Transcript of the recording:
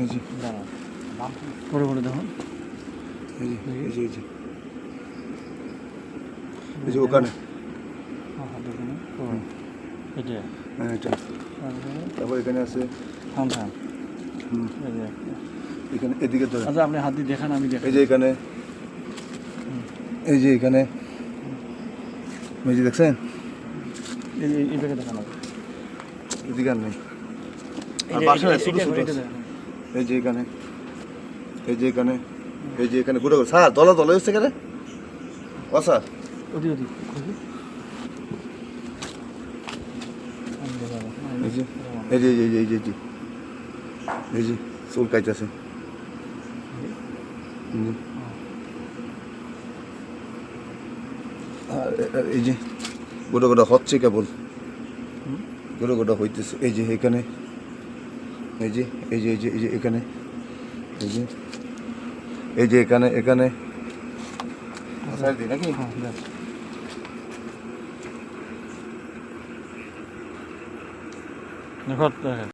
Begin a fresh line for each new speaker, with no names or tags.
এই যে।
পরে পরে দেখো।
এই যে ওখানে।
হ্যাঁ, হ্যাঁ,
হ্যাঁ
তারপরে
এখানে আছে।
থাম থাম
হুম,
এই যে।
এখানে এদিকে ধরে।
আচ্ছা আপনি হাত দিয়ে দেখান আমি দেখাই।
এই যে এখানে। এই যে এখানে। যে দেখছেন?
এই ব্যাগে দেখান।
এদিকে আর নেই। আর বাসায় ছোট।
দেখান।
এই যে এখানে এই যে এখানে এই যে এখানে গুঁড়ো স্যার দলা দলা হচ্ছে কেন ও স্যার।
ওদি ওদি।
এই যে এই যে এই যে এই যে এই যে চুল কাইতেছে এই যে। গোটা গোটা হচ্ছে কেবল। গোটা গোটা হইতেছে। এই যে এখানে। এই যে এই যে এই যে এই যে এখানে, এই যে এই যে এখানে এখানে। নাকি?
হ্যাঁ।